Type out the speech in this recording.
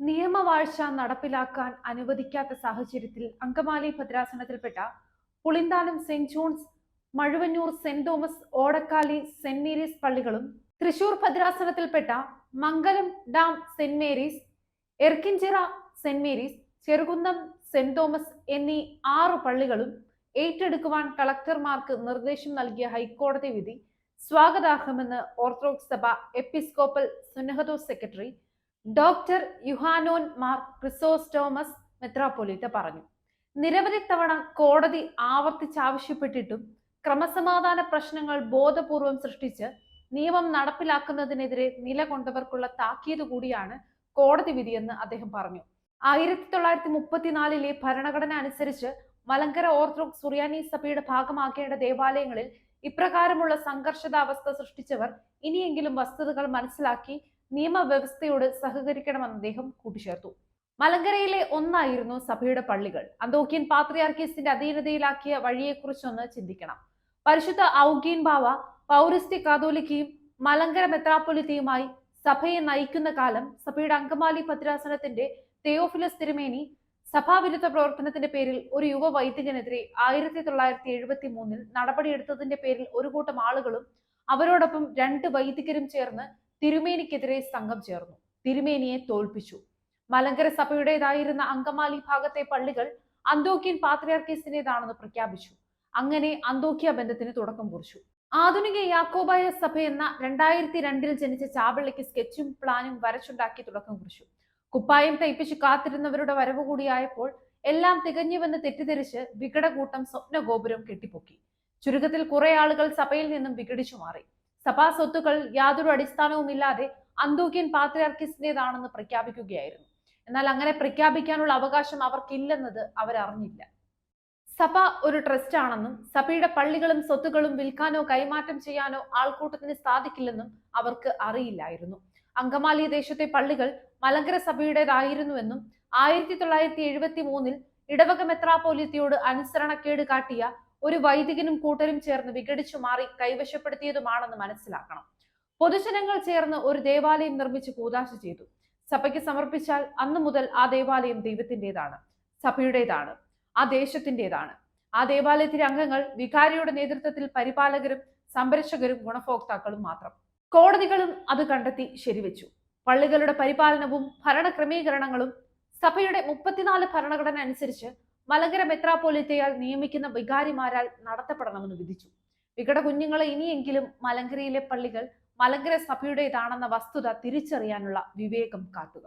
നിയമവാഴ്ച നടപ്പിലാക്കാൻ അനുവദിക്കാത്ത സാഹചര്യത്തിൽ Angamaly ഭദ്രാസനത്തിൽപ്പെട്ട Pulinthanam saint John's Mazhuvannoor saint Thomas Odakkali saint Mary's പള്ളികളും Thrissur ഭദ്രാസനത്തിൽപ്പെട്ട Mangalam dam saint Mary's Erkkinchira saint Mary's Cherukunnam saint Thomas എന്നീ ആറു പള്ളികളും ഏറ്റെടുക്കുവാൻ കളക്ടർമാർക്ക് നിർദ്ദേശം നൽകിയ ഹൈക്കോടതി വിധി സ്വാഗതാർഹമെന്ന് ഓർത്തഡോക്സ് സഭ episcopal സുന്നഹദോസ് secretary doctor Yuhanon Mar Chrysostomos മെത്രാപ്പൊലീത്ത പറഞ്ഞു. നിരവധി തവണ കോടതി ആവർത്തിച്ചാവശ്യപ്പെട്ടിട്ടും ക്രമസമാധാന പ്രശ്നങ്ങൾ ബോധപൂർവം സൃഷ്ടിച്ച് നിയമം നടപ്പിലാക്കുന്നതിനെതിരെ നിലകൊണ്ടവർക്കുള്ള താക്കീത് കൂടിയാണ് കോടതി വിധിയെന്ന് അദ്ദേഹം പറഞ്ഞു. ആയിരത്തി തൊള്ളായിരത്തി മുപ്പത്തിനാലിലെ ഭരണഘടന അനുസരിച്ച് മലങ്കര ഓർത്തഡോക്സ് സുറിയാനി സഭയുടെ ഭാഗമാക്കേണ്ട ദേവാലയങ്ങളിൽ ഇപ്രകാരമുള്ള സംഘർഷതാവസ്ഥ സൃഷ്ടിച്ചവർ ഇനിയെങ്കിലും വസ്തുതകൾ മനസ്സിലാക്കി നിയമവ്യവസ്ഥയോട് സഹകരിക്കണമെന്ന് അദ്ദേഹം കൂട്ടിച്ചേർത്തു. മലങ്കരയിലെ ഒന്നായിരുന്നു സഭയുടെ പള്ളികൾ. അന്തോക്കിയൻ പാത്രിയാർക്കീസിന്റെ അധീനതയിലാക്കിയ വഴിയെക്കുറിച്ചൊന്ന് ചിന്തിക്കണം. പരിശുദ്ധ ഔഗീൻ ബാവ പൗരസ്ത്യ കാതോലിക്കയും മലങ്കര മെത്രാപ്പൊലിത്തയുമായി സഭയെ നയിക്കുന്ന കാലം സഭയുടെ അങ്കമാലി ഭദ്രാസനത്തിന്റെ തെയോഫിലസ് തിരുമേനി സഭാവിരുദ്ധ പ്രവർത്തനത്തിന്റെ പേരിൽ ഒരു യുവ വൈദികനെതിരെ ആയിരത്തി തൊള്ളായിരത്തി എഴുപത്തി മൂന്നിൽ നടപടിയെടുത്തതിന്റെ പേരിൽ ഒരു കൂട്ടം ആളുകളും അവരോടൊപ്പം രണ്ട് വൈദികരും ചേർന്ന് തിരുമേനിക്കെതിരെ സംഘം ചേർന്നു. തിരുമേനിയെ തോൽപ്പിച്ചു. മലങ്കര സഭയുടേതായിരുന്ന അങ്കമാലി ഭാഗത്തെ പള്ളികൾ അന്തോക്യൻ പാത്രിയാർക്കീസിന്റേതാണെന്ന് പ്രഖ്യാപിച്ചു. അങ്ങനെ അന്തോക്യ ബന്ധത്തിന് തുടക്കം കുറിച്ചു. ആധുനിക യാക്കോബായ സഭ എന്ന രണ്ടായിരത്തി രണ്ടിൽ ജനിച്ച ചാവള്ളിക്ക് സ്കെച്ചും പ്ലാനും വരച്ചുണ്ടാക്കി തുടക്കം കുറിച്ചു. കുപ്പായം തയ്പ്പിച്ച് കാത്തിരുന്നവരുടെ വരവ് കൂടിയായപ്പോൾ എല്ലാം തികഞ്ഞുവെന്ന് തെറ്റിദ്ധരിച്ച് വികടകൂട്ടം സ്വപ്നഗോപുരം കെട്ടിപ്പൊക്കി. ചുരുക്കത്തിൽ കുറെ ആളുകൾ സഭയിൽ നിന്നും വിഘടിച്ചു മാറി. സഭാ സ്വത്തുക്കൾ യാതൊരു അടിസ്ഥാനവുമില്ലാതെ അന്തോക്യൻ പാത്രിയാർക്കിസിന്റേതാണെന്ന് പ്രഖ്യാപിക്കുകയായിരുന്നു. എന്നാൽ അങ്ങനെ പ്രഖ്യാപിക്കാനുള്ള അവകാശം അവർക്കില്ലെന്നത് അവരറിഞ്ഞില്ല. സഭ ഒരു ട്രസ്റ്റ് ആണെന്നും സഭയുടെ പള്ളികളും സ്വത്തുക്കളും വിൽക്കാനോ കൈമാറ്റം ചെയ്യാനോ ആൾക്കൂട്ടത്തിന് സാധിക്കില്ലെന്നും അവർക്ക് അറിയില്ലായിരുന്നു. അങ്കമാലി ദേശത്തെ പള്ളികൾ മലങ്കര സഭയുടേതായിരുന്നുവെന്നും ആയിരത്തി തൊള്ളായിരത്തി എഴുപത്തി മൂന്നിൽ ഇടവക മെത്രാപോലിത്തയോട് അനുസരണക്കേട് കാട്ടിയ ഒരു വൈദികനും കൂട്ടരും ചേർന്ന് വിഘടിച്ചു മാറി കൈവശപ്പെടുത്തിയതുമാണെന്ന് മനസ്സിലാക്കണം. പൊതുജനങ്ങൾ ചേർന്ന് ഒരു ദേവാലയം നിർമ്മിച്ച് കൂതാശ ചെയ്തു. സഭയ്ക്ക് സമർപ്പിച്ചാൽ അന്നു മുതൽ ആ ദേവാലയം ദൈവത്തിന്റെതാണ് സഭയുടേതാണ് ആ ദേശത്തിന്റെതാണ്. ആ ദേവാലയത്തിലെ അംഗങ്ങൾ വികാരിയുടെ നേതൃത്വത്തിൽ പരിപാലകരും സംരക്ഷകരും ഗുണഭോക്താക്കളും മാത്രം. കോടതികളും അത് കണ്ടെത്തി ശരിവെച്ചു. പള്ളികളുടെ പരിപാലനവും ഭരണക്രമീകരണങ്ങളും സഭയുടെ മുപ്പത്തിനാല് ഭരണഘടന അനുസരിച്ച് മലങ്കര മെത്രാപ്പോലിത്തയാൽ നിയമിക്കുന്ന വികാരിമാരാൽ നടത്തപ്പെടണമെന്ന് വിധിച്ചു. വികട കുഞ്ഞുങ്ങളെ ഇനിയെങ്കിലും മലങ്കരയിലെ പള്ളികൾ മലങ്കര സഭയുടേതാണെന്ന വസ്തുത തിരിച്ചറിയാനുള്ള വിവേകം കാട്ടുക.